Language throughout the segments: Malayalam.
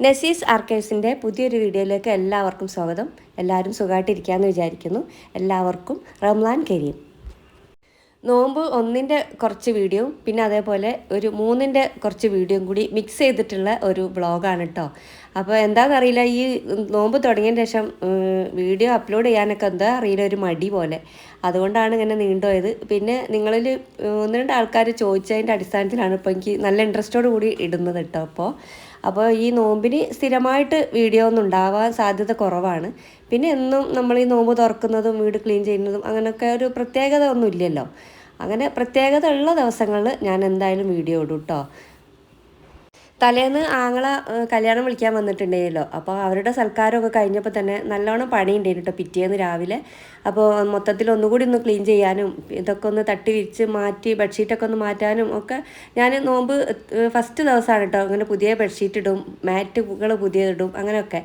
നസീസ് ആർക്കൈവ്സിന്റെ പുതിയൊരു വീഡിയോയിലേക്ക് എല്ലാവർക്കും സ്വാഗതം. എല്ലാവരും സുഖമായിട്ടിരിക്കാമെന്ന് വിചാരിക്കുന്നു. എല്ലാവർക്കും റംലാൻ കരീം. നോമ്പ് ഒന്നിന്റെ കുറച്ച് വീഡിയോയും പിന്നെ അതേപോലെ ഒരു മൂന്നിന്റെ കുറച്ച് വീഡിയോയും കൂടി മിക്സ് ചെയ്തിട്ടുള്ള ഒരു ബ്ലോഗാണ് കേട്ടോ അപ്പോൾ എന്താണെന്നറിയില്ല ഈ നോമ്പ് തുടങ്ങിയതിന് ശേഷം വീഡിയോ അപ്ലോഡ് ചെയ്യാനൊക്കെ എന്താ അറിയില്ല ഒരു മടി പോലെ. അതുകൊണ്ടാണ് ഇങ്ങനെ നീണ്ടുപോയത്. പിന്നെ നിങ്ങളിൽ ഒന്ന് രണ്ട് ആൾക്കാർ ചോദിച്ചതിന്റെ അടിസ്ഥാനത്തിലാണ് ഇപ്പോൾ എനിക്ക് നല്ല ഇൻട്രസ്റ്റോട് കൂടി ഇടുന്നത് കേട്ടോ അപ്പോൾ അപ്പോൾ ഈ നോമ്പിന് സ്ഥിരമായിട്ട് വീഡിയോ ഒന്നും ഉണ്ടാവാൻ സാധ്യത കുറവാണ്. പിന്നെ എന്നും നമ്മൾ ഈ നോമ്പ് തുറക്കുന്നതും വീട് ക്ലീൻ ചെയ്യുന്നതും അങ്ങനെയൊക്കെ ഒരു പ്രത്യേകത ഒന്നും ഇല്ലല്ലോ. അങ്ങനെ പ്രത്യേകത ഉള്ള ദിവസങ്ങളിൽ ഞാൻ എന്തായാലും വീഡിയോ ഇടും കേട്ടോ. തലേന്ന് ആങ്ങളെ കല്യാണം വിളിക്കാൻ വന്നിട്ടുണ്ടായല്ലോ. അപ്പോൾ അവരുടെ സൽക്കാരമൊക്കെ കഴിഞ്ഞപ്പോൾ തന്നെ നല്ലോണം പണിയുണ്ടായിരുന്നു കേട്ടോ പിറ്റേന്ന് രാവിലെ. അപ്പോൾ മൊത്തത്തിൽ ഒന്നുകൂടി ഒന്ന് ക്ലീൻ ചെയ്യാനും ഇതൊക്കെ ഒന്ന് തട്ടി വിരിച്ച് മാറ്റി ബെഡ്ഷീറ്റൊക്കെ ഒന്ന് മാറ്റാനും ഒക്കെ ഞാൻ നോമ്പ് ഫസ്റ്റ് ദിവസമാണ് കേട്ടോ അങ്ങനെ പുതിയ ബെഡ്ഷീറ്റ് ഇടും മാറ്റുകൾ പുതിയതിടും അങ്ങനെയൊക്കെ.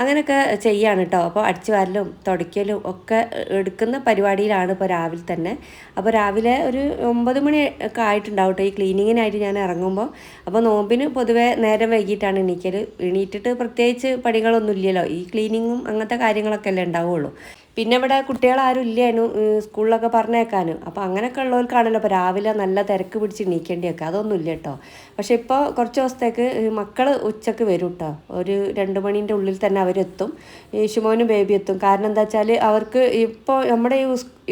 അങ്ങനെയൊക്കെ ചെയ്യാണ് കേട്ടോ അപ്പോൾ അടിച്ചു വാരലും തുടയ്ക്കലും ഒക്കെ എടുക്കുന്ന പരിപാടിയിലാണ് ഇപ്പോൾ രാവിലെ തന്നെ. അപ്പോൾ രാവിലെ ഒരു ഒമ്പത് മണി ഒക്കെ ആയിട്ടുണ്ടാവും കേട്ടോ ഈ ക്ലീനിങ്ങിനായിട്ട് ഞാൻ ഇറങ്ങുമ്പോൾ അപ്പോൾ നോമ്പിന് പൊതുവേ നേരം വൈകിട്ടാണ് എണീക്കൽ എണീറ്റിട്ട് പ്രത്യേകിച്ച് പണികളൊന്നും ഇല്ലല്ലോ ഈ ക്ലീനിങ്ങും അങ്ങനത്തെ കാര്യങ്ങളൊക്കെ അല്ലേ ഉണ്ടാവുള്ളൂ. പിന്നെ ഇവിടെ കുട്ടികളാരും ഇല്ലേനു ഉം, സ്കൂളിലൊക്കെ പറഞ്ഞേക്കാനും. അപ്പോൾ അങ്ങനെയൊക്കെ ഉള്ളവർക്കാണല്ലോ അപ്പോൾ രാവിലെ നല്ല തിരക്ക് പിടിച്ച് എണീക്കേണ്ടിയൊക്കെ. അതൊന്നും ഇല്ല കേട്ടോ പക്ഷേ ഇപ്പോൾ കുറച്ച് ദിവസത്തേക്ക് മക്കൾ ഉച്ചയ്ക്ക് വരും കേട്ടോ ഒരു രണ്ട് മണീന്റെ ഉള്ളിൽ തന്നെ അവരെത്തും. യേശുമോനും ബേബി എത്തും. കാരണം എന്താ വെച്ചാൽ അവർക്ക് ഇപ്പോൾ നമ്മുടെ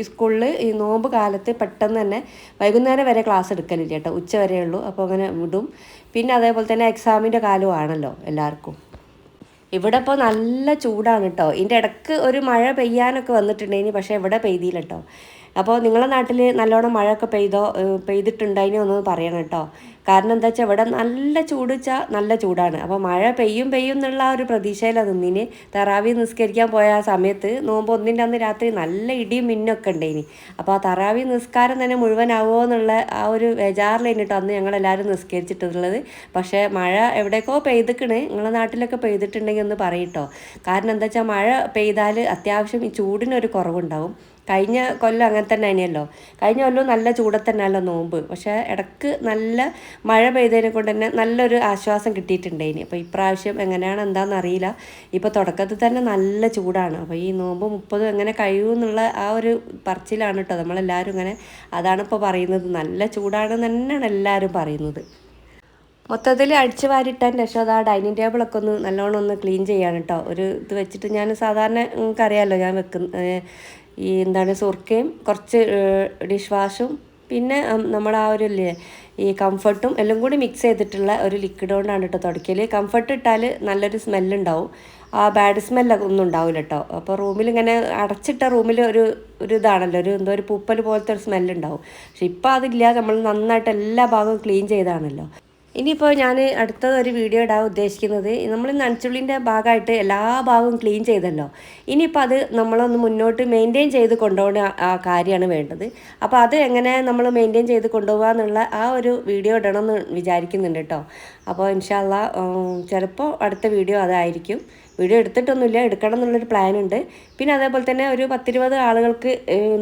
ഈ സ്കൂളിൽ ഈ നോമ്പ് കാലത്ത് പെട്ടെന്ന് തന്നെ വൈകുന്നേരം വരെ ക്ലാസ് എടുക്കലില്ല കേട്ടോ ഉച്ച വരെയുള്ളൂ. അപ്പോൾ അങ്ങനെ വിടും. പിന്നെ അതേപോലെ തന്നെ എക്സാമിന്റെ കാലമാണല്ലോ എല്ലാവർക്കും. ഇവിടെ ഇപ്പോൾ നല്ല ചൂടാണ് കേട്ടോ ഇതിന്റെ ഇടയ്ക്ക് ഒരു മഴ പെയ്യാനൊക്കെ വന്നിട്ടുണ്ടായിനി പക്ഷേ ഇവിടെ പെയ്തില്ല കേട്ടോ അപ്പോൾ നിങ്ങളുടെ നാട്ടിൽ നല്ലോണം മഴയൊക്കെ പെയ്തോ പെയ്തിട്ടുണ്ടായിനോ ഒന്ന് പറയണം കേട്ടോ. കാരണം എന്താ വെച്ചാൽ ഇവിടെ നല്ല ചൂട് വെച്ചാൽ നല്ല ചൂടാണ്. അപ്പോൾ മഴ പെയ്യും പെയ്യും എന്നുള്ള ആ ഒരു പ്രതീക്ഷയിലാണ് നിന്നിന്. തറാവി നിസ്കരിക്കാൻ പോയ ആ സമയത്ത് നോമ്പ് ഒന്നിന്റെ അന്ന് രാത്രി നല്ല ഇടിയും മിന്നൊക്കെ ഉണ്ടായിനി. അപ്പോൾ ആ തറാവി നിസ്കാരം തന്നെ മുഴുവനാവുമോ എന്നുള്ള ആ ഒരു ബേജാറിലേന് കേട്ടോ അന്ന് ഞങ്ങളെല്ലാവരും നിസ്കരിച്ചിട്ടുള്ളത്. പക്ഷേ മഴ എവിടേക്കോ പെയ്തിക്കണ്. നിങ്ങളുടെ നാട്ടിലൊക്കെ പെയ്തിട്ടുണ്ടെങ്കിൽ ഒന്ന് പറയട്ടോ കാരണം എന്താ വെച്ചാൽ മഴ പെയ്താൽ അത്യാവശ്യം ഈ ചൂടിനൊരു കുറവുണ്ടാവും. കഴിഞ്ഞ കൊല്ലം അങ്ങനെ തന്നെ തന്നെയല്ലോ കഴിഞ്ഞ കൊല്ലം നല്ല ചൂടത്ത് തന്നെയല്ലോ നോമ്പ്. പക്ഷേ ഇടയ്ക്ക് നല്ല മഴ പെയ്തതിനെ കൊണ്ട് തന്നെ നല്ലൊരു ആശ്വാസം കിട്ടിയിട്ടുണ്ട് ഇനി. അപ്പോൾ ഇപ്രാവശ്യം എങ്ങനെയാണ് എന്താണെന്ന് അറിയില്ല. ഇപ്പോൾ തുടക്കത്തിൽ തന്നെ നല്ല ചൂടാണ്. അപ്പോൾ ഈ നോമ്പ് മുപ്പതും എങ്ങനെ കഴിയുമെന്നുള്ള ആ ഒരു പറച്ചിലാണ് കേട്ടോ നമ്മളെല്ലാവരും ഇങ്ങനെ അതാണ് ഇപ്പോൾ പറയുന്നത്. നല്ല ചൂടാണെന്ന് തന്നെയാണ് എല്ലാവരും പറയുന്നത്. മൊത്തത്തിൽ അടിച്ചു വാരിട്ടതിന് ശേഷം അത് ആ ഡൈനിങ് ടേബിളൊക്കെ ഒന്ന് നല്ലോണം ഒന്ന് ക്ലീൻ ചെയ്യാണ് കേട്ടോ. ഒരു ഇത് വെച്ചിട്ട് ഞാൻ സാധാരണ നിങ്ങൾക്ക് അറിയാമല്ലോ ഞാൻ വെക്കുന്ന ഈ എന്താണ് സുർക്കയും കുറച്ച് ഡിഷ് വാഷും പിന്നെ നമ്മൾ ആ ഒരു ഈ കംഫർട്ടും എല്ലാം കൂടി മിക്സ് ചെയ്തിട്ടുള്ള ഒരു ലിക്വിഡ് കൊണ്ടാണ് കേട്ടോ തുടയ്ക്കൽ കംഫർട്ട് ഇട്ടാൽ നല്ലൊരു സ്മെല്ലുണ്ടാവും ആ ബാഡ് സ്മെല്ലൊക്കെ ഒന്നും ഉണ്ടാവില്ല കേട്ടോ അപ്പോൾ റൂമിൽ ഇങ്ങനെ അടച്ചിട്ട റൂമിൽ ഒരു ഒരു ഇതാണല്ലോ ഒരു എന്തോ ഒരു പൂപ്പൽ പോലത്തെ ഒരു സ്മെല്ലുണ്ടാവും പക്ഷെ ഇപ്പോൾ അതില്ല. നമ്മൾ നന്നായിട്ട് എല്ലാ ഭാഗവും ക്ലീൻ ചെയ്താണല്ലോ. ഇനിയിപ്പോൾ ഞാൻ അടുത്തൊരു ഒരു വീഡിയോ ഇടാൻ ഉദ്ദേശിക്കുന്നത്. നമ്മൾ നനച്ചുള്ളിന്റെ ഭാഗമായിട്ട് എല്ലാ ഭാഗവും ക്ലീൻ ചെയ്തല്ലോ. ഇനിയിപ്പോൾ അത് നമ്മളൊന്ന് മുന്നോട്ട് മെയിന്റെയിൻ ചെയ്ത് കൊണ്ടുപോകുന്ന ആ കാര്യമാണ് വേണ്ടത്. അപ്പോൾ അത് എങ്ങനെ നമ്മൾ മെയിന്റെയിൻ ചെയ്ത് കൊണ്ടുപോകുക എന്നുള്ള ആ ഒരു വീഡിയോ ഇടണമെന്ന് വിചാരിക്കുന്നുണ്ട് കേട്ടോ അപ്പോൾ ഇൻഷാല്ല ചിലപ്പോൾ അടുത്ത വീഡിയോ അതായിരിക്കും. വീഡിയോ എടുത്തിട്ടൊന്നുമില്ല എടുക്കണം എന്നുള്ളൊരു പ്ലാൻ ഉണ്ട് പിന്നെ അതേപോലെ തന്നെ ഒരു പത്തിരുപത് ആളുകൾക്ക്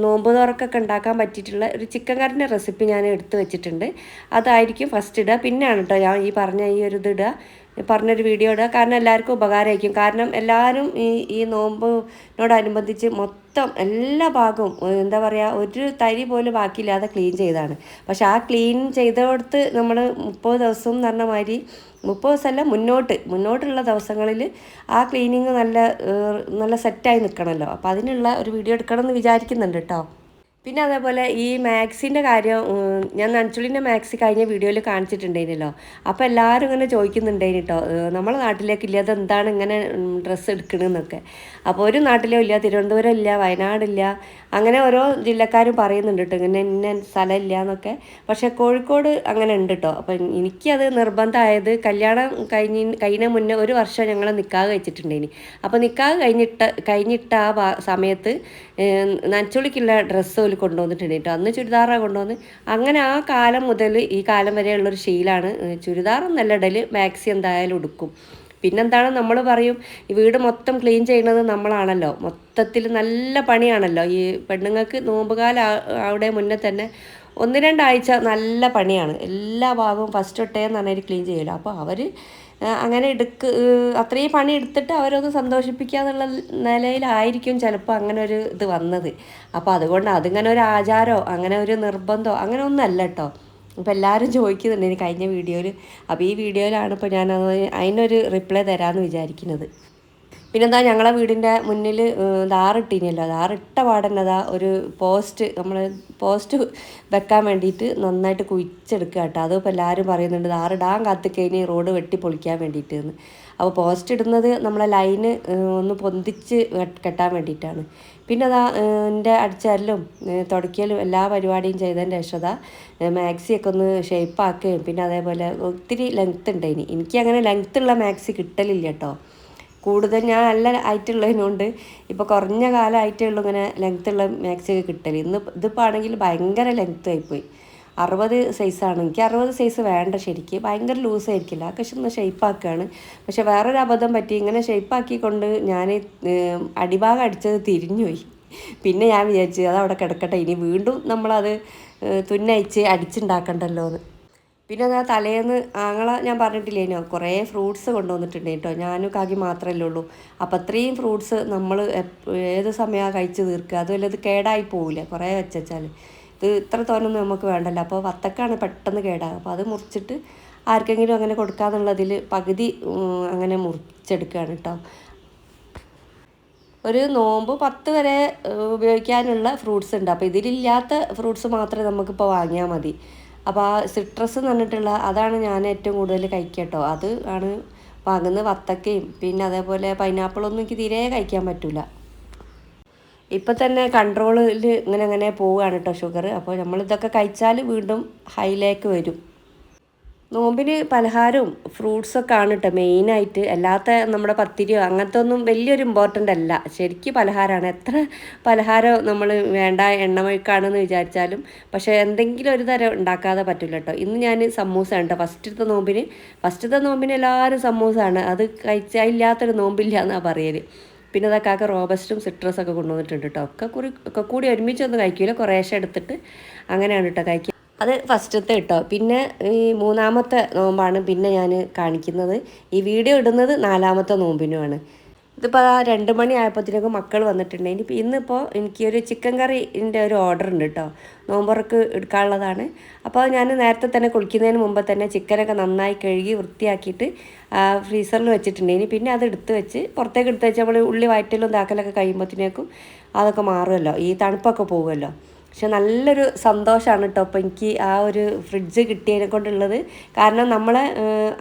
നോമ്പ് തുറക്കൊക്കെ ഉണ്ടാക്കാൻ പറ്റിയിട്ടുള്ള ഒരു ചിക്കൻ കറിന്റെ റെസിപ്പി ഞാൻ എടുത്ത് വെച്ചിട്ടുണ്ട്. അതായിരിക്കും ഫസ്റ്റ് ഇടുക. പിന്നെയാണ് കേട്ടോ ഞാൻ ഈ പറഞ്ഞ ഈ ഒരു ഇത് ഇടുക. പറഞ്ഞൊരു വീഡിയോ ഇടുക. കാരണം എല്ലാവർക്കും ഉപകാരമായിരിക്കും. കാരണം എല്ലാവരും ഈ ഈ നോമ്പിനോടനുബന്ധിച്ച് മൊത്തം എല്ലാ ഭാഗവും എന്താ പറയുക ഒരു തരി പോലും ബാക്കിയില്ലാതെ ക്ലീൻ ചെയ്താണ് പക്ഷെ ആ ക്ലീൻ ചെയ്തെടുത്ത് നമ്മൾ മുപ്പത് ദിവസം എന്ന് പറഞ്ഞ മാതിരി മുപ്പത് ദിവസമല്ല മുന്നോട്ട് മുന്നോട്ടുള്ള ദിവസങ്ങളിൽ ആ ക്ലീനിങ് നല്ല നല്ല സെറ്റായി നിൽക്കണമല്ലോ അപ്പോൾ അതിനുള്ള ഒരു വീഡിയോ എടുക്കണം എന്ന് വിചാരിക്കുന്നുണ്ട് കേട്ടോ പിന്നെ അതേപോലെ ഈ മാക്സിന്റെ കാര്യം ഞാൻ നഞ്ചുളിന്റെ മാക്സി കഴിഞ്ഞ വീഡിയോയിൽ കാണിച്ചിട്ടുണ്ടായിരുന്നല്ലോ. അപ്പോൾ എല്ലാവരും ഇങ്ങനെ ചോദിക്കുന്നുണ്ടായിരുന്നു കേട്ടോ നമ്മളെ നാട്ടിലേക്ക് ഇല്ലാതെ എന്താണ് ഇങ്ങനെ ഡ്രസ്സ് എടുക്കണമെന്നൊക്കെ അപ്പോൾ ഒരു നാട്ടിലും ഇല്ല തിരുവനന്തപുരം ഇല്ല വയനാടില്ല അങ്ങനെ ഓരോ ജില്ലക്കാരും പറയുന്നുണ്ട് കേട്ടോ ഇങ്ങനെ ഇന്ന സ്ഥലമില്ല എന്നൊക്കെ. പക്ഷേ കോഴിക്കോട് അങ്ങനെ ഉണ്ട് കേട്ടോ. അപ്പം എനിക്കത് നിർബന്ധമായത് കല്യാണം കഴിഞ്ഞ കഴിഞ്ഞ മുന്നേ ഒരു വർഷം ഞങ്ങൾ നിക്കാഹ് കഴിച്ചിട്ടുണ്ടായിനി അപ്പോൾ നിക്കാഹ് കഴിഞ്ഞിട്ട് കഴിഞ്ഞിട്ട് ആ സമയത്ത് ഏഹ്, ഡ്രസ്സ് ഒരു കൊണ്ടുവന്നിട്ടുണ്ട് കേട്ടോ. അന്ന് ചുരിദാറാണ് കൊണ്ടുവന്ന്. അങ്ങനെ ആ കാലം മുതൽ ഈ കാലം വരെയുള്ളൊരു ശീലാണ് ചുരിദാറെന്നല്ല ഇടയിൽ മാക്സി എന്തായാലും ഉടുക്കും. പിന്നെന്താണ് നമ്മൾ പറയും ഈ വീട് മൊത്തം ക്ലീൻ ചെയ്യുന്നത് നമ്മളാണല്ലോ. മൊത്തത്തിൽ നല്ല പണിയാണല്ലോ. ഈ പെണ്ണുങ്ങൾക്ക് നോമ്പുകാല അവിടെ മുന്നേ തന്നെ ഒന്ന് രണ്ടാഴ്ച നല്ല പണിയാണ്. എല്ലാ ഭാഗവും ഫസ്റ്റ് തൊട്ടേ നന്നായിട്ട് ക്ലീൻ ചെയ്യലോ. അപ്പോൾ അവർ അങ്ങനെ എടുക്ക് അത്രയും പണി എടുത്തിട്ട് അവരൊന്ന് സന്തോഷിപ്പിക്കുക എന്നുള്ള നിലയിലായിരിക്കും ചിലപ്പോൾ അങ്ങനെ ഒരു ഇത് വന്നത്. അപ്പോൾ അതുകൊണ്ട് അതിങ്ങനെ ഒരു ആചാരമോ അങ്ങനെ ഒരു നിർബന്ധമോ അങ്ങനെ ഒന്നല്ല കേട്ടോ അപ്പോൾ എല്ലാവരും ചോദിക്കുന്നുണ്ട് ഇനി കഴിഞ്ഞ വീഡിയോയിൽ അപ്പോൾ ഈ വീഡിയോയിലാണ് ഇപ്പോൾ ഞാൻ അതിനൊരു റിപ്ലൈ തരാമെന്ന് വിചാരിക്കുന്നത്. പിന്നെന്താ ഞങ്ങളെ വീടിന്റെ മുന്നിൽ ദാറിട്ടിനല്ലോ ദാറിട്ട പാടന്നതാ ഒരു പോസ്റ്റ് നമ്മൾ പോസ്റ്റ് വെക്കാൻ വേണ്ടിയിട്ട് നന്നായിട്ട് കുഴിച്ചെടുക്കുക കേട്ടോ. അതിപ്പോൾ എല്ലാവരും പറയുന്നുണ്ട് ദാറിടാൻ കാത്തിക്കഴിഞ്ഞ് റോഡ് വെട്ടി പൊളിക്കാൻ വേണ്ടിയിട്ട് അപ്പോൾ പോസ്റ്റ് ഇടുന്നത് നമ്മളെ ലൈന് ഒന്ന് പൊന്തിച്ച് കെട്ട്- കെട്ടാൻ വേണ്ടിയിട്ടാണ് പിന്നെ അതാ എന്റെ അടിച്ചാലും തുടക്കിയാലും എല്ലാ പരിപാടിയും ചെയ്തതിന്റെ ശേഷം അതാ മാക്സിയൊക്കെ ഒന്ന് ഷേപ്പാക്കുകയും പിന്നെ അതേപോലെ ഒത്തിരി ലെങ്ത്ത് ഉണ്ട് ഇനി എനിക്ക് അങ്ങനെ ലെങ്ത്തുള്ള മാക്സി കിട്ടലില്ല കേട്ടോ. കൂടുതൽ ഞാൻ നല്ല ഹൈറ്റുള്ളതിനോണ്ട് ഇപ്പോൾ കുറഞ്ഞ കാലമായിട്ടേ ഉള്ളൂ ഇങ്ങനെ ലെങ്ത്തുള്ള മാക്സി ഒക്കെ കിട്ടൽ ഇന്ന് ഇതിപ്പോൾ ആണെങ്കിൽ ഭയങ്കര ലെങ്ത്ത് ആയിപ്പോയി. അറുപത് സൈസാണ് എനിക്ക് അറുപത് സൈസ് വേണ്ട ശരിക്ക്. ഭയങ്കര ലൂസ് ആയിരിക്കില്ല. പക്ഷെ ഒന്ന് ഷെയ്പ്പാക്കുകയാണ് പക്ഷെ വേറൊരു അബദ്ധം പറ്റി. ഇങ്ങനെ ഷെയ്പ്പാക്കിക്കൊണ്ട് ഞാൻ അടിഭാഗം അടിച്ചത് തിരിഞ്ഞുപോയി. പിന്നെ ഞാൻ വിചാരിച്ചു അത് അവിടെ കിടക്കട്ടെ. ഇനി വീണ്ടും നമ്മളത് തുന്നയച്ച് അടിച്ചുണ്ടാക്കണ്ടല്ലോ എന്ന് പിന്നെ അതാ തലേന്ന് ആങ്ങളെ ഞാൻ പറഞ്ഞിട്ടില്ലേനോ കുറേ ഫ്രൂട്ട്സ് കൊണ്ടുവന്നിട്ടുണ്ട് കേട്ടോ. ഞാനും കാക്കി മാത്രമല്ലേ ഉള്ളൂ. അപ്പം അത്രയും ഫ്രൂട്ട്സ് നമ്മൾ ഏത് സമയമാണ് കഴിച്ച് തീർക്കുക? അതുമല്ല ഇത് കേടായി പോവില്ല കുറേ വെച്ചാൽ ഇത് ഇത്ര തോനൊന്നും നമുക്ക് വേണ്ടല്ലോ. അപ്പോൾ വത്തക്കാണ് പെട്ടെന്ന് കേടാകുക അപ്പോൾ അത് മുറിച്ചിട്ട് ആർക്കെങ്കിലും അങ്ങനെ കൊടുക്കാന്നുള്ളതിൽ പകുതി അങ്ങനെ മുറിച്ചെടുക്കുകയാണ് കേട്ടോ. ഒരു നോമ്പ് പത്ത് വരെ ഉപയോഗിക്കാനുള്ള ഫ്രൂട്ട്സ് ഉണ്ട്. അപ്പോൾ ഇതിലില്ലാത്ത ഫ്രൂട്ട്സ് മാത്രമേ നമുക്കിപ്പോൾ വാങ്ങിയാൽ മതി. അപ്പോൾ ആ സിട്രസ് എന്ന് പറഞ്ഞിട്ടുള്ള അതാണ് ഞാൻ ഏറ്റവും കൂടുതൽ കഴിക്കുക അത് ആണ് വാങ്ങുന്നത് വത്തക്കയും പിന്നെ അതേപോലെ പൈനാപ്പിളൊന്നും എനിക്ക് തീരെ കഴിക്കാൻ പറ്റില്ല ഇപ്പം തന്നെ കൺട്രോളിൽ ഇങ്ങനെ അങ്ങനെ പോവുകയാണ് കേട്ടോ ഷുഗർ അപ്പോൾ നമ്മളിതൊക്കെ കഴിച്ചാൽ വീണ്ടും ഹൈലേക്ക് വരും. നോമ്പിന് പലഹാരവും ഫ്രൂട്ട്സൊക്കെ ആണ് കേട്ടോ മെയിനായിട്ട് അല്ലാത്ത നമ്മുടെ പത്തിരിയോ അങ്ങനത്തെ ഒന്നും വലിയൊരു ഇമ്പോർട്ടന്റ് അല്ല. ശരിക്കും പലഹാരമാണ് എത്ര പലഹാരം നമ്മൾ വേണ്ട എണ്ണമൊഴുക്കാണെന്ന് വിചാരിച്ചാലും പക്ഷേ എന്തെങ്കിലും ഒരു തരം ഉണ്ടാക്കാതെ പറ്റില്ല കേട്ടോ ഇന്ന് ഞാൻ സമൂസ കേട്ടോ ഫസ്റ്റത്തെ നോമ്പിന് ഫസ്റ്റത്തെ നോമ്പിന് എല്ലാവരും സമൂസാണ് അത് കഴിച്ചാൽ ഇല്ലാത്തൊരു നോമ്പില്ല എന്നാണ് പറയൽ പിന്നെ അതൊക്കെ റോബസ്റ്റും സിട്രസ് ഒക്കെ കൊണ്ടുവന്നിട്ടുണ്ട് കേട്ടോ ഒക്കെ കുറി ഒക്കെ കൂടി ഒരുമിച്ചൊന്നും കഴിക്കില്ല കുറേശ്ശെ എടുത്തിട്ട് അങ്ങനെയാണ് കേട്ടോ കഴിക്കുക അത് ഫസ്റ്റത്തെ കേട്ടോ പിന്നെ ഈ മൂന്നാമത്തെ നോമ്പാണ് പിന്നെ ഞാൻ കാണിക്കുന്നത്. ഈ വീഡിയോ ഇടുന്നത് നാലാമത്തെ നോമ്പിനുമാണ്. ഇതിപ്പോൾ രണ്ട് മണി ആയപ്പോഴത്തേക്കും മക്കൾ വന്നിട്ടുണ്ട്. ഇനി ഇന്നിപ്പോൾ എനിക്കൊരു ചിക്കൻ കറിന്റെ ഒരു ഓർഡർ ഉണ്ട് കേട്ടോ നോമ്പുറക്ക് എടുക്കാനുള്ളതാണ്. അപ്പോൾ ഞാൻ നേരത്തെ തന്നെ കുളിക്കുന്നതിന് മുമ്പ് തന്നെ ചിക്കനൊക്കെ നന്നായി കഴുകി വൃത്തിയാക്കിയിട്ട് ഫ്രീസറിൽ വെച്ചിട്ടുണ്ട്. ഇനി പിന്നെ അത് എടുത്ത് വെച്ച് പുറത്തേക്ക് എടുത്ത് വെച്ച് നമ്മൾ ഉള്ളി വയറ്റലും താക്കലൊക്കെ കഴിയുമ്പോഴത്തേക്കും അതൊക്കെ മാറുമല്ലോ. ഈ തണുപ്പൊക്കെ പോകുമല്ലോ. പക്ഷെ നല്ലൊരു സന്തോഷമാണ് കേട്ടോ അപ്പോൾ എനിക്ക് ആ ഒരു ഫ്രിഡ്ജ് കിട്ടിയതിനെ കൊണ്ടുള്ളത്. കാരണം നമ്മളെ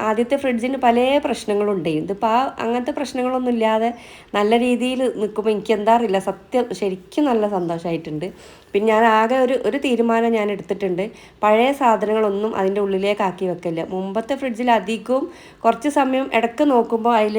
ആദ്യത്തെ ഫ്രിഡ്ജിന് പല പ്രശ്നങ്ങളുണ്ട്. ഇതിപ്പോൾ ആ അങ്ങനത്തെ പ്രശ്നങ്ങളൊന്നും ഇല്ലാതെ നല്ല രീതിയിൽ നിൽക്കുമ്പോൾ എനിക്ക് എന്താ അറിയില്ല. സത്യം ശരിക്കും നല്ല സന്തോഷമായിട്ടുണ്ട് പിന്നെ ഞാൻ ആകെ ഒരു ഒരു തീരുമാനം ഞാൻ എടുത്തിട്ടുണ്ട് പഴയ സാധനങ്ങളൊന്നും അതിന്റെ ഉള്ളിലേക്ക് ആക്കി വെക്കില്ല. മുമ്പത്തെ ഫ്രിഡ്ജിൽ അധികവും കുറച്ച് സമയം ഇടയ്ക്ക് നോക്കുമ്പോൾ അതിൽ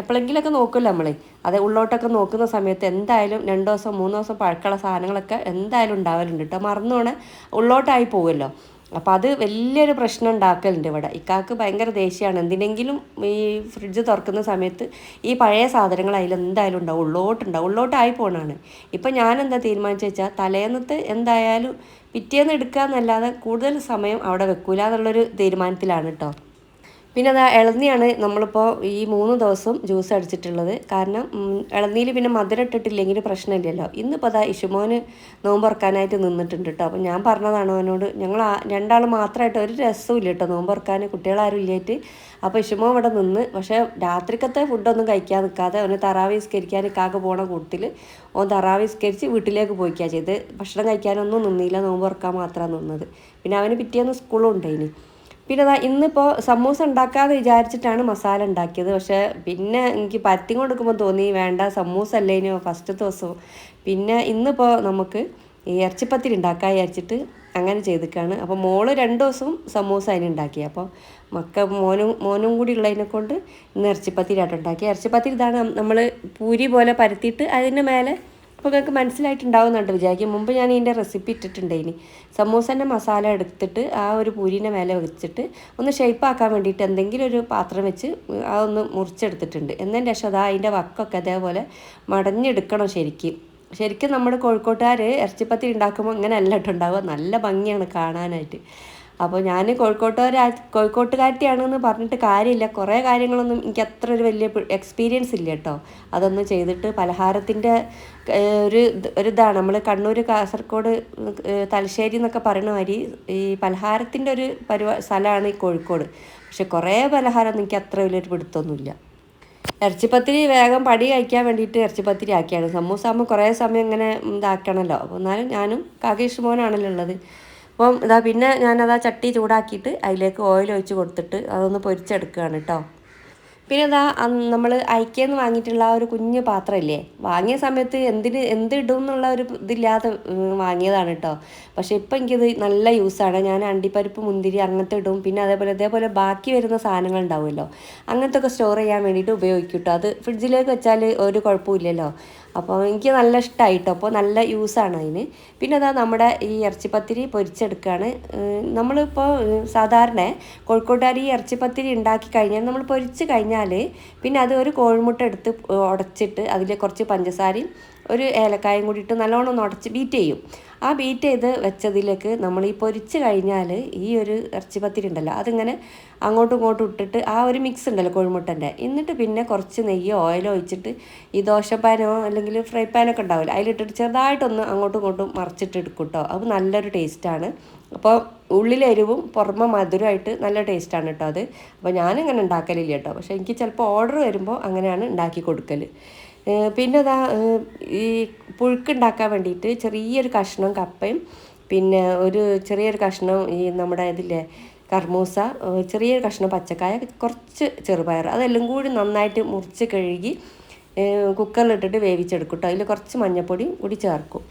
എപ്പോഴെങ്കിലൊക്കെ നോക്കുമല്ലോ നമ്മൾ അത് ഉള്ളോട്ടൊക്കെ നോക്കുന്ന സമയത്ത് എന്തായാലും രണ്ട് ദിവസം മൂന്ന് ദിവസം പഴക്കമുള്ള സാധനങ്ങളൊക്കെ എന്തായാലും ഉണ്ടാവലുണ്ട് കേട്ടോ മറന്നോണെ ഉള്ളോട്ടായി പോകുമല്ലോ അപ്പോൾ അത് വലിയൊരു പ്രശ്നം ഉണ്ടാക്കലുണ്ട് ഇവിടെ. ഇക്കാക്ക് ഭയങ്കര ദേഷ്യമാണ് എന്തിനെങ്കിലും ഈ ഫ്രിഡ്ജ് തുറക്കുന്ന സമയത്ത് ഈ പഴയ സാധനങ്ങൾ അതിൽ എന്തായാലും ഉണ്ടാവും. ഉള്ളോട്ടുണ്ടാവും. ഉള്ളോട്ടായി പോകണമാണ് ഇപ്പം ഞാൻ എന്താ തീരുമാനിച്ചു വെച്ചാൽ തലേന്നത്തെ എന്തായാലും പിറ്റേന്ന് എടുക്കുക എന്നല്ലാതെ കൂടുതൽ സമയം അവിടെ വെക്കൂല എന്നുള്ളൊരു തീരുമാനത്തിലാണ് കേട്ടോ പിന്നെ അതാ ഇളനിയാണ് നമ്മളിപ്പോൾ ഈ മൂന്ന് ദിവസം ജ്യൂസ് അടിച്ചിട്ടുള്ളത്. കാരണം ഇളനീൽ പിന്നെ മധുരം ഇട്ടിട്ടില്ലെങ്കിൽ പ്രശ്നമില്ലല്ലോ. ഇന്നിപ്പോൾ അതാ ഇഷുമോന് നോമ്പുറക്കാനായിട്ട് നിന്നിട്ടുണ്ട് കേട്ടോ അപ്പോൾ ഞാൻ പറഞ്ഞതാണ് അവനോട് ഞങ്ങൾ രണ്ടാൾ മാത്രമായിട്ട് ഒരു രസവും ഇല്ല കേട്ടോ നോമ്പുറക്കാൻ കുട്ടികളാരും ഇല്ലായിട്ട് അപ്പോൾ ഇഷുമോ ഇവിടെ നിന്ന് പക്ഷേ രാത്രിക്കത്തെ ഫുഡൊന്നും കഴിക്കാൻ നിൽക്കാതെ അവന് തറാവി സ്കരിക്കാൻ കാക്ക പോണ കൂട്ടത്തിൽ ഓൻ തറാവി സ്കരിച്ച് വീട്ടിലേക്ക് പോയിക്കാ ചെയ്ത് ഭക്ഷണം കഴിക്കാനൊന്നും നിന്നില്ല നോമ്പുറക്കാൻ മാത്രമാണ് നിന്നത്. പിന്നെ അവന് പിറ്റേന്ന് സ്കൂളും ഉണ്ടായിന് പിന്നെ ഇന്നിപ്പോൾ സമൂസ ഉണ്ടാക്കാതെ വിചാരിച്ചിട്ടാണ് മസാല ഉണ്ടാക്കിയത്. പക്ഷേ പിന്നെ എനിക്ക് പരത്തി കൊടുക്കുമ്പോൾ തോന്നി വേണ്ട സമൂസ അല്ലേനോ ഫസ്റ്റ് ദിവസവും പിന്നെ ഇന്നിപ്പോൾ നമുക്ക് ഈ ഇറച്ചിപ്പത്തിരി ഉണ്ടാക്കാൻ വിചാരിച്ചിട്ട് അങ്ങനെ ചെയ്തിക്കാണ്. അപ്പോൾ മോൾ രണ്ട് ദിവസവും സമൂസ അതിന് ഉണ്ടാക്കി. അപ്പോൾ മക്ക മോനും മോനും കൂടി ഉള്ളതിനെ കൊണ്ട് ഇന്ന് ഇറച്ചിപ്പത്തിരിയായിട്ട് ഉണ്ടാക്കി ഇറച്ചിപ്പത്തിരി ഇതാണ് നമ്മൾ പൂരി പോലെ പരത്തിയിട്ട് അതിന്റെ മേലെ അപ്പോൾ നിങ്ങൾക്ക് മനസ്സിലായിട്ടുണ്ടാവുന്നുണ്ട് വിചാരിക്കും. മുമ്പ് ഞാൻ ഇതിന്റെ റെസിപ്പി ഇട്ടിട്ടുണ്ട് സമൂസന്റെ മസാല എടുത്തിട്ട് ആ ഒരു പൂരിന്റെ മേലെ വെച്ചിട്ട് ഒന്ന് ഷേപ്പാക്കാൻ വേണ്ടിയിട്ട് എന്തെങ്കിലും ഒരു പാത്രം വെച്ച് അതൊന്ന് മുറിച്ചെടുത്തിട്ടുണ്ട്. എന്നതിന്റെ ശേഷം അതാ അതിന്റെ വക്കൊക്കെ അതേപോലെ മടഞ്ഞെടുക്കണം ശരിക്കും. ശരിക്കും നമ്മുടെ കോഴിക്കോട്ടുകാർ ഇറച്ചിപ്പത്തി ഉണ്ടാക്കുമ്പോൾ ഇങ്ങനെ അല്ല നല്ല ഭംഗിയാണ് കാണാനായിട്ട്. അപ്പോൾ ഞാൻ കോഴിക്കോട്ടുകാരാ കോഴിക്കോട്ടുകാരിയാണെന്ന് പറഞ്ഞിട്ട് കാര്യമില്ല. കുറേ കാര്യങ്ങളൊന്നും എനിക്ക് അത്ര ഒരു വലിയ എക്സ്പീരിയൻസ് ഇല്ല കേട്ടോ. അതൊന്നും ചെയ്തിട്ട് പലഹാരത്തിന്റെ ഒരു ഒരു ഇതാണ്. നമ്മൾ കണ്ണൂർ കാസർഗോഡ് തലശ്ശേരി എന്നൊക്കെ പറയുന്ന മാതിരി ഈ പലഹാരത്തിന്റെ ഒരു പരിപാ സ്ഥലമാണ് ഈ കോഴിക്കോട്. പക്ഷെ കുറേ പലഹാരം എനിക്ക് അത്ര വലിയൊരു പിടുത്തൊന്നുമില്ല. ഇറച്ചിപ്പത്തിരി വേഗം പടി കഴിക്കാൻ വേണ്ടിയിട്ട് ഇറച്ചിപ്പത്തിരി ആക്കിയാണ്. സമൂസ ആകുമ്പോൾ കുറേ സമയം ഇങ്ങനെ ഇതാക്കണമല്ലോ അപ്പോൾ എന്നാലും ഞാനും കാകേഷ് മോനാണല്ലോ ഉള്ളത്. അപ്പം ഇതാ പിന്നെ ഞാനത് ആ ചട്ടി ചൂടാക്കിയിട്ട് അതിലേക്ക് ഓയിൽ ഒഴിച്ച് കൊടുത്തിട്ട് അതൊന്ന് പൊരിച്ചെടുക്കുകയാണ് കേട്ടോ പിന്നെ ഇതാ നമ്മൾ അയക്കേന്ന് വാങ്ങിയിട്ടുള്ള ആ ഒരു കുഞ്ഞു പാത്രമില്ലേ വാങ്ങിയ സമയത്ത് എന്തിന് എന്ത് ഇടും എന്നുള്ള ഒരു ഇതില്ലാതെ വാങ്ങിയതാണ് കേട്ടോ പക്ഷേ ഇപ്പം എനിക്കിത് നല്ല യൂസാണ് ഞാൻ അണ്ടിപ്പരിപ്പ് മുന്തിരി അങ്ങനത്തെ ഇടും. പിന്നെ അതേപോലെ അതേപോലെ ബാക്കി വരുന്ന സാധനങ്ങൾ ഉണ്ടാവുമല്ലോ അങ്ങനത്തെ ഒക്കെ സ്റ്റോർ ചെയ്യാൻ വേണ്ടിയിട്ട് ഉപയോഗിക്കും കേട്ടോ അത് ഫ്രിഡ്ജിലേക്ക് വെച്ചാൽ ഒരു കുഴപ്പമില്ലല്ലോ അപ്പോൾ എനിക്ക് നല്ല ഇഷ്ടമായിട്ടോ അപ്പോൾ നല്ല യൂസാണ് അതിന്. പിന്നെ അതാ നമ്മുടെ ഈ ഇറച്ചിപ്പത്തിരി പൊരിച്ചെടുക്കുകയാണ് നമ്മളിപ്പോൾ സാധാരണ കോഴിക്കോട്ടുകാർ ഈ ഇറച്ചിപ്പത്തിരി ഉണ്ടാക്കി കഴിഞ്ഞാൽ നമ്മൾ പൊരിച്ച് കഴിഞ്ഞാൽ പിന്നെ അത് ഒരു കോഴിമുട്ട എടുത്ത് ഉടച്ചിട്ട് അതിൽ കുറച്ച് പഞ്ചസാരയും ഒരു ഏലക്കായും കൂടിയിട്ട് നല്ലോണം ഒന്ന് ഉടച്ച് ബീറ്റ് ചെയ്യും. ആ ബീറ്റ് ചെയ്ത് വെച്ചതിലേക്ക് നമ്മൾ ഈ പൊരിച്ച് കഴിഞ്ഞാൽ ഈ ഒരു ഇറച്ചിപ്പത്തിരി ഉണ്ടല്ലോ അതിങ്ങനെ അങ്ങോട്ടും ഇങ്ങോട്ടും ഇട്ടിട്ട് ആ ഒരു മിക്സ് ഉണ്ടല്ലോ കോഴിമുട്ടന്റെ. എന്നിട്ട് പിന്നെ കുറച്ച് നെയ്യോ ഓയിലോ ഒഴിച്ചിട്ട് ഈ ദോശപ്പാനോ അല്ലെങ്കിൽ ഫ്രൈ പാനൊക്കെ ഉണ്ടാവില്ല അതിലിട്ടിട്ട് ചെറുതായിട്ടൊന്ന് അങ്ങോട്ടും ഇങ്ങോട്ടും മറിച്ചിട്ട് എടുക്കും അത് നല്ലൊരു ടേസ്റ്റാണ് അപ്പോൾ ഉള്ളിലെരിവും പുറമെ മധുരമായിട്ട് നല്ല ടേസ്റ്റാണ് കേട്ടോ അത്. അപ്പോൾ ഞാനിങ്ങനെ ഉണ്ടാക്കലില്ല കേട്ടോ പക്ഷേ എനിക്ക് ചിലപ്പോൾ ഓർഡർ വരുമ്പോൾ അങ്ങനെയാണ് ഉണ്ടാക്കി കൊടുക്കൽ പിന്നെ ഏഹ് ഈ പുഴുക്കുണ്ടാക്കാൻ വേണ്ടിയിട്ട് ചെറിയൊരു കഷ്ണം കപ്പയും പിന്നെ ഒരു ചെറിയൊരു കഷ്ണം ഈ നമ്മുടെ ഇതില്ലേ കർമൂസ ചെറിയൊരു കഷ്ണം പച്ചക്കായ കുറച്ച് ചെറുപയർ അതെല്ലാം കൂടി നന്നായിട്ട് മുറിച്ച് കഴുകി കുക്കറിലിട്ടിട്ട് വേവിച്ചെടുക്കും കേട്ടോ അതിൽ കുറച്ച് മഞ്ഞൾപ്പൊടി കൂടി ചേർക്കും.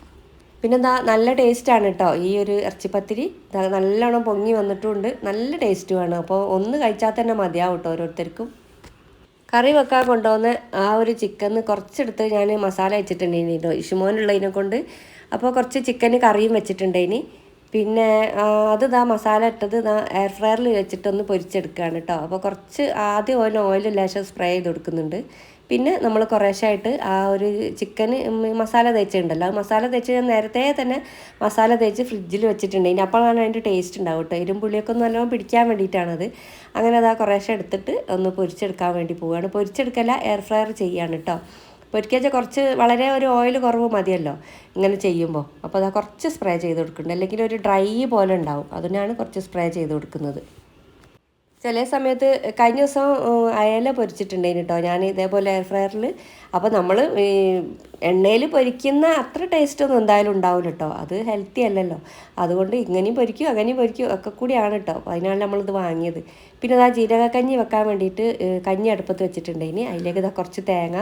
പിന്നെ എന്താ നല്ല ടേസ്റ്റാണ് കേട്ടോ ഈ ഒരു ഇറച്ചിപ്പത്തിരി നല്ലോണം പൊങ്ങി വന്നിട്ടുണ്ട്. നല്ല ടേസ്റ്റുമാണ് അപ്പോൾ ഒന്ന് കഴിച്ചാൽ തന്നെ മതിയാവും കേട്ടോ ഓരോരുത്തർക്കും. കറി വെക്കാൻ കൊണ്ടുവന്ന ആ ഒരു ചിക്കൻ കുറച്ചെടുത്ത് ഞാൻ മസാല വെച്ചിട്ടുണ്ടായിരുന്നു ഇഷുമോനുള്ളതിനെ കൊണ്ട് അപ്പോൾ കുറച്ച് ചിക്കൻ കറിയും വെച്ചിട്ടുണ്ടായിനി. പിന്നെ അത് ഇതാ മസാല ഇട്ടത് ഇതാ എയർ ഫ്രയറിൽ വെച്ചിട്ടൊന്ന് പൊരിച്ചെടുക്കുകയാണ് കേട്ടോ അപ്പോൾ കുറച്ച് ആദ്യം ഓയിൽ ഓയിൽ ലേശം സ്പ്രേ ചെയ്ത് കൊടുക്കുന്നുണ്ട്. പിന്നെ നമ്മൾ കുറേശ്ശായിട്ട് ആ ഒരു ചിക്കൻ മസാല തേച്ചിട്ടുണ്ടല്ലോ. ആ മസാല തേച്ച് ഞാൻ നേരത്തെ തന്നെ മസാല തേച്ച് ഫ്രിഡ്ജിൽ വെച്ചിട്ടുണ്ട്. ഇനി അപ്പോഴാണ് അതിന്റെ ടേസ്റ്റ് ഉണ്ടാവും കേട്ടോ. ഇരും പുളിയൊക്കെ നല്ലോണം പിടിക്കാൻ വേണ്ടിയിട്ടാണത്. അങ്ങനെ അത് ആ കുറേശ്ശെ എടുത്തിട്ട് ഒന്ന് പൊരിച്ചെടുക്കാൻ വേണ്ടി പോവുകയാണ്. പൊരിച്ചെടുക്കല്ല എയർ ഫ്രയർ ചെയ്യാണ് കേട്ടോ. പൊരിക്കാച്ച കുറച്ച് വളരെ ഒരു ഓയിൽ കുറവ് മതിയല്ലോ ഇങ്ങനെ ചെയ്യുമ്പോൾ. അപ്പോൾ അത് കുറച്ച് സ്പ്രേ ചെയ്ത് കൊടുക്കുന്നുണ്ട്. അല്ലെങ്കിൽ ഒരു ഡ്രൈ പോലെ ഉണ്ടാവും. അതിനാണ് കുറച്ച് സ്പ്രേ ചെയ്ത് കൊടുക്കുന്നത്. ചില സമയത്ത് കഴിഞ്ഞ ദിവസം അയല പൊരിച്ചിട്ടുണ്ടായിരുന്നു കേട്ടോ. ഞാൻ ഇതേപോലെ എയർ ഫ്രയറിൽ അപ്പോൾ നമ്മൾ എണ്ണയിൽ പൊരിക്കുന്ന അത്ര ടേസ്റ്റ് ഒന്നും എന്തായാലും ഉണ്ടാവില്ല കേട്ടോ. അത് ഹെൽത്തി അല്ലല്ലോ. അതുകൊണ്ട് ഇങ്ങനെയും പൊരിക്കും അങ്ങനെയും പൊരിക്കും ഒക്കെ കൂടിയാണ് കേട്ടോ. അപ്പോൾ അതിനാണ് നമ്മളിത് വാങ്ങിയത്. പിന്നെ ആ ജീരകക്കഞ്ഞി വെക്കാൻ വേണ്ടിയിട്ട് കഞ്ഞി അടുപ്പത്ത് വെച്ചിട്ടുണ്ടായിന്. അതിലേക്ക് ഇതാ കുറച്ച് തേങ്ങ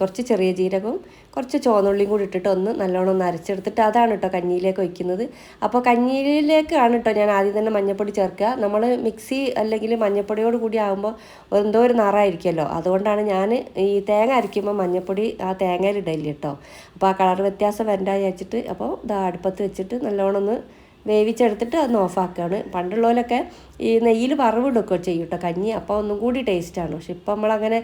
കുറച്ച് ചെറിയ ജീരകവും കുറച്ച് ചുവന്നുള്ളിയും കൂടി ഇട്ടിട്ട് ഒന്ന് നല്ലോണം ഒന്ന് അരച്ചെടുത്തിട്ട് അതാണ് കേട്ടോ കഞ്ഞിയിലേക്ക് ഒഴിക്കുന്നത്. അപ്പോൾ കഞ്ഞിയിലേക്കാണ് കേട്ടോ ഞാൻ ആദ്യം തന്നെ മഞ്ഞൾപ്പൊടി ചേർക്കുക. നമ്മൾ മിക്സി അല്ലെങ്കിൽ മഞ്ഞൾപ്പൊടിയോട് കൂടി ആകുമ്പോൾ എന്തോ ഒരു നിറായിരിക്കുമല്ലോ അതുകൊണ്ടാണ് ഞാൻ ഈ തേങ്ങ അരയ്ക്കുമ്പോൾ മഞ്ഞൾപ്പൊടി ആ തേങ്ങയിൽ ഇടയില്ല കേട്ടോ. അപ്പോൾ ആ കളർ വ്യത്യാസം വരണ്ട വിചാരിച്ചിട്ട് അപ്പോൾ അടുപ്പത്ത് വെച്ചിട്ട് നല്ലോണം ഒന്ന് വേവിച്ചെടുത്തിട്ട് അതൊന്ന് ഓഫാക്കുകയാണ്. പണ്ടുള്ളവരൊക്കെ ഈ നെയ്യിൽ വറവിടുകയൊക്കെ ചെയ്യും കേട്ടോ കഞ്ഞി അപ്പോൾ ഒന്നും കൂടി ടേസ്റ്റാണ് പക്ഷെ ഇപ്പം നമ്മളങ്ങനെ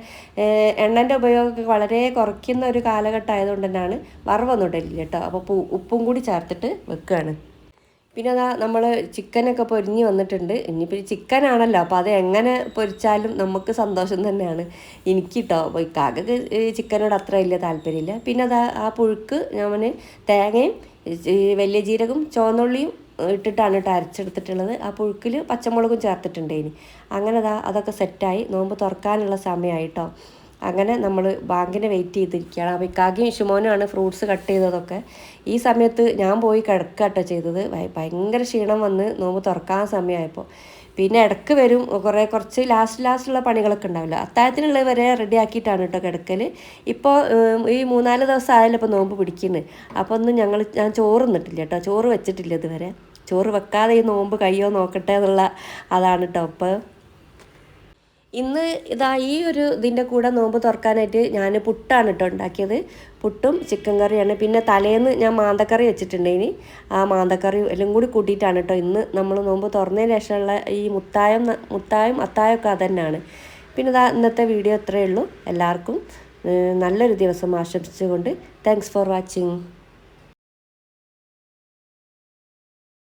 എണ്ണന്റെ ഉപയോഗമൊക്കെ വളരെ കുറയ്ക്കുന്ന ഒരു കാലഘട്ടം ആയതുകൊണ്ട് തന്നെയാണ് വറവൊന്നും ഇടലില്ല കേട്ടോ. അപ്പോൾ ഉപ്പും കൂടി ചേർത്തിട്ട് വെക്കുകയാണ്. പിന്നെ അതാ നമ്മൾ ചിക്കനൊക്കെ പൊരിഞ്ഞ് വന്നിട്ടുണ്ട്. ഇനിയിപ്പോൾ ചിക്കനാണല്ലോ അപ്പോൾ അത് എങ്ങനെ പൊരിച്ചാലും നമുക്ക് സന്തോഷം തന്നെയാണ്. എനിക്ക് കേട്ടോ അപ്പോൾ ഇക്കാക്ക് ചിക്കനോട് അത്ര വലിയ താല്പര്യമില്ല. പിന്നെ അതാ ആ പുഴുക്ക് ഞാൻ തേങ്ങയും വലിയ ജീരകം ചുവന്നുള്ളിയും ഇട്ടിട്ടാണ് കേട്ടോ അരച്ചെടുത്തിട്ടുള്ളത്. ആ പുഴുക്കിൽ പച്ചമുളകും ചേർത്തിട്ടുണ്ട് ഇനി അങ്ങനെ അതാ അതൊക്കെ സെറ്റായി. നോമ്പ് തുറക്കാനുള്ള സമയമായിട്ടോ അങ്ങനെ നമ്മൾ ബാങ്കിനെ വെയിറ്റ് ചെയ്തിരിക്കുകയാണ്. അപ്പോൾ ഇക്കാക്കിയും ഇഷുമോനുമാണ് ഫ്രൂട്ട്സ് കട്ട് ചെയ്തതൊക്കെ. ഈ സമയത്ത് ഞാൻ പോയി കിടക്കുക കേട്ടോ ചെയ്തത് ഭയങ്കര ക്ഷീണം വന്ന് നോമ്പ് തുറക്കാൻ സമയമായപ്പോൾ പിന്നെ ഇടയ്ക്ക് വരും. കുറേ കുറച്ച് ലാസ്റ്റ് ലാസ്റ്റുള്ള പണികളൊക്കെ ഉണ്ടാവില്ല. അത്താഴത്തിനുള്ളത് വരെ റെഡി ആക്കിയിട്ടാണ് കേട്ടോ കിടക്കൽ ഇപ്പോൾ ഈ മൂന്നാൽ ദിവസം ആയാലും ഇപ്പോൾ നോമ്പ് പിടിക്കുന്നത് അപ്പോൾ ഒന്നും ഞങ്ങൾ ഞാൻ ചോറ് നിന്നിട്ടില്ല കേട്ടോ. ചോറ് വെച്ചിട്ടില്ല ഇതുവരെ. ചോറ് വെക്കാതെ ഈ നോമ്പ് കഴിയോ നോക്കട്ടെ എന്നുള്ള അതാണ് കേട്ടോ അപ്പോൾ ഇന്ന് ഇതാ ഈ ഒരു ഇതിന്റെ കൂടെ നോമ്പ് തുറക്കാനായിട്ട് ഞാൻ പുട്ടാണ് കേട്ടോ ഉണ്ടാക്കിയത്. പുട്ടും ചിക്കൻ കറിയാണ്. പിന്നെ തലേന്ന് ഞാൻ മാന്തക്കറി വെച്ചിട്ടുണ്ടേനി. ആ മാന്തക്കറി എല്ലാം കൂടി കൂട്ടിയിട്ടാണ് കേട്ടോ ഇന്ന് നമ്മൾ നോമ്പ് തുറന്നതിന് ശേഷമുള്ള ഈ മുത്തായം മുത്തായം അത്തായം ഒക്കെ അതന്നെയാണ് പിന്നെ ഇതാ ഇന്നത്തെ വീഡിയോ ഇത്രയേ ഉള്ളൂ. എല്ലാവർക്കും നല്ലൊരു ദിവസം ആശംസിച്ചുകൊണ്ട് താങ്ക്സ് ഫോർ വാച്ചിങ്